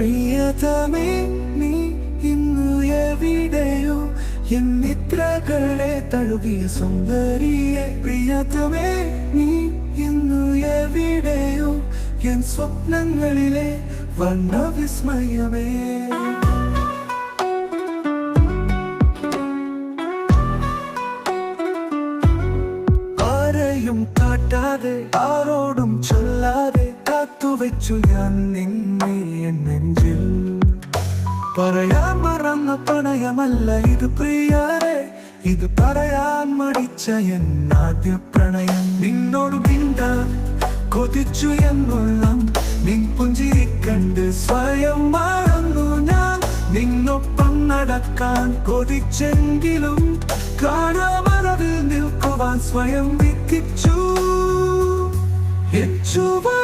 പ്രിയതമേ നീ ഇന്നു എവിടെയോ? എൻ മിത്രകളെ തഴുകിയ സുന്ദരിയെ. പ്രിയതമേ നീ ഇന്നു എവിടെയോ? എൻ സ്വപ്നങ്ങളിലെ വണ്ണ വിസ്മയമേ ആരെയും കാട്ടാതെ ആരോടും ചൊല്ലാതെ കാത്തുവെച്ചു ഞാൻ നിന്നെ നെഞ്ചിൽ. പറയാൻ മറന്ന പ്രണയമല്ല ഇത് പ്രിയാരെ. ഇത് പറയാൻ മടിച്ച എൻ ആദ്യ പ്രണയം. നിന്നോട് മിണ്ട കൊതിച്ചു എന്നുള്ള നിൻ പുഞ്ചിരി കണ്ട് സ്വയം മറന്നു ഞാൻ. നിന്നൊപ്പം നടക്കാൻ കൊതിച്ചെങ്കിലും കാണാമറവിൽ നിൽക്കുവാൻ സ്വയം വിധിച്ചു. ചുവടുകൾ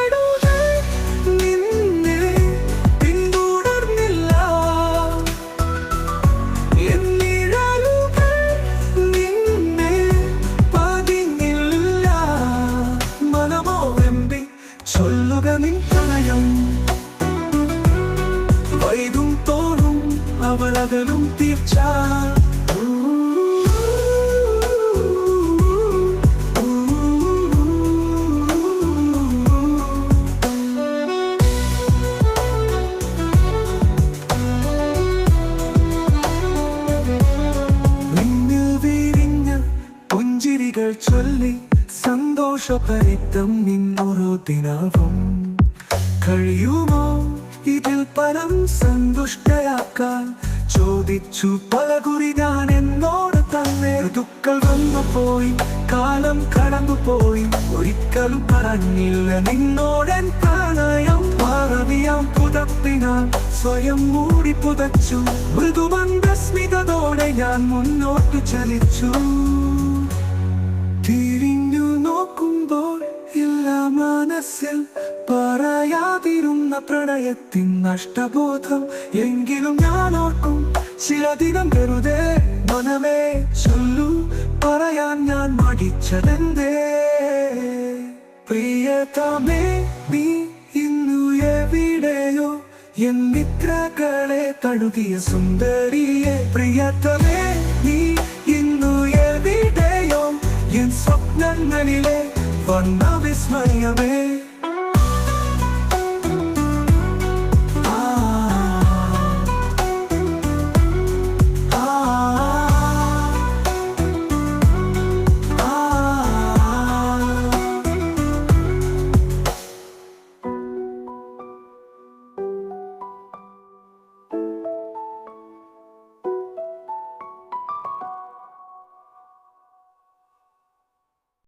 അവളകലും തീർച്ച നിന്നിൽ വിരിഞ്ഞ പുഞ്ചിരികൾ ചൊല്ലി സന്തോഷഭരിതം നിന്നോരോ ദിനവും കഴിയുമോ ഇതിൽ പരം സന്തുഷ്ടയാക്കാൻ ചോദിച്ചു പല കുറി ഞാൻ എന്നോട് തന്നെ. ഋതുക്കൾ വന്നു പോയി കാലം കടന്നു പോയി. ഒരിക്കലും പറഞ്ഞില്ല നിന്നോടൻ പ്രണയം. മറവിയാം പുതപ്പിനാൽ സ്വയം മൂടി പുതച്ചു. മൃദുബന്ധസ്മിതതോടെ ഞാൻ മുന്നോട്ട് ചലിച്ചു. തിരിഞ്ഞു നോക്കുമ്പോൾ ഇല്ല മനസ്സിൽ പറയാതിരുന്ന പ്രണയത്തിൻ നഷ്ടബോധം എങ്കിലും ഞാൻ ഓർക്കും. ചില ദിനം വെറുതെ മനമേ ചൊല്ലു. പറയാൻ ഞാൻ മടിച്ചതെന്തേ? പ്രിയതമേ നീ ഇന്നു എവിടെയോ? എൻ മിത്രകളെ തഴുകിയ സുന്ദരിയെ പ്രിയതമേ നീ ഇന്നു എവിടെയോ? എൻ സ്വപ്നങ്ങളിലെ വന്ന വിസ്മയമേ.